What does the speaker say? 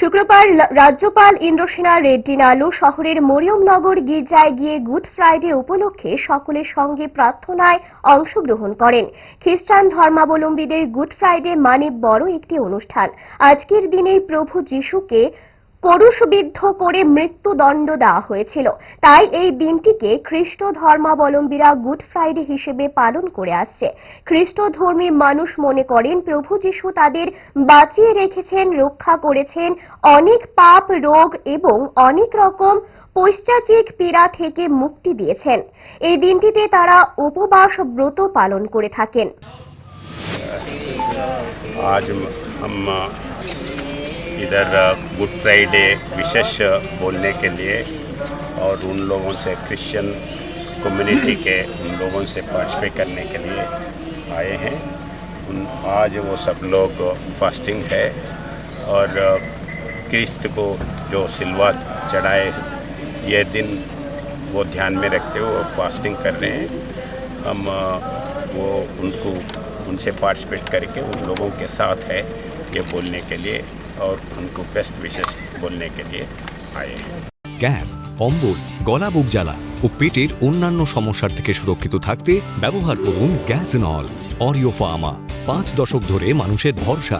শুক্রবার রাজ্যপাল ইন্দ্রসেনা রেড্ডি নালু শহরের মরিয়মনগর গির্জায় গিয়ে গুড ফ্রাইডে উপলক্ষে সকলের সঙ্গে প্রার্থনায় অংশগ্রহণ করেন। খ্রিস্টান ধর্মাবলম্বীদের গুড ফ্রাইডে মানে বড় একটি অনুষ্ঠান। আজকের দিনে প্রভু যিশুকে ক্রুশবিদ্ধ করে মৃত্যুদণ্ড দেওয়া হয়েছিল। তাই এই দিনটিকে খ্রিস্ট ধর্মাবলম্বীরা গুড ফ্রাইডে হিসেবে পালন করে আসছে। খ্রিস্ট ধর্মী মানুষ মনে করেন, প্রভু যিশু তাদের বাঁচিয়ে রেখেছেন, রক্ষা করেছেন। অনেক পাপ, রোগ এবং অনেক রকম পৈশ্চাচিক পীড়া থেকে মুক্তি দিয়েছেন। এই দিনটিতে তারা উপবাস ব্রত পালন করে থাকেন। इधर गुड फ्राइडे विशेष बोलने के लिए और उन लोगों से क्रिश्चियन कम्युनिटी के उन लोगों से पार्टिसिपेट करने के लिए आए हैं। उन, आज वो सब लोग फास्टिंग है और क्रिस्त को जो सिलवा चढ़ाए, ये दिन वो ध्यान में रखते हुए फास्टिंग कर रहे हैं। हम वो उनको, उनसे पार्टिसिपेट करके उन लोगों के साथ है ये बोलने के लिए। और उनको बेस्ट विशेष बोलने के लिए आए हैं গ্যাস অম্বল গলা বুক জ্বালা ও পেটের অন্যান্য সমস্যার থেকে সুরক্ষিত থাকতে ব্যবহার করুন গ্যাস নল অরিও ফার্মা পাঁচ দশক ধরে মানুষের ভরসা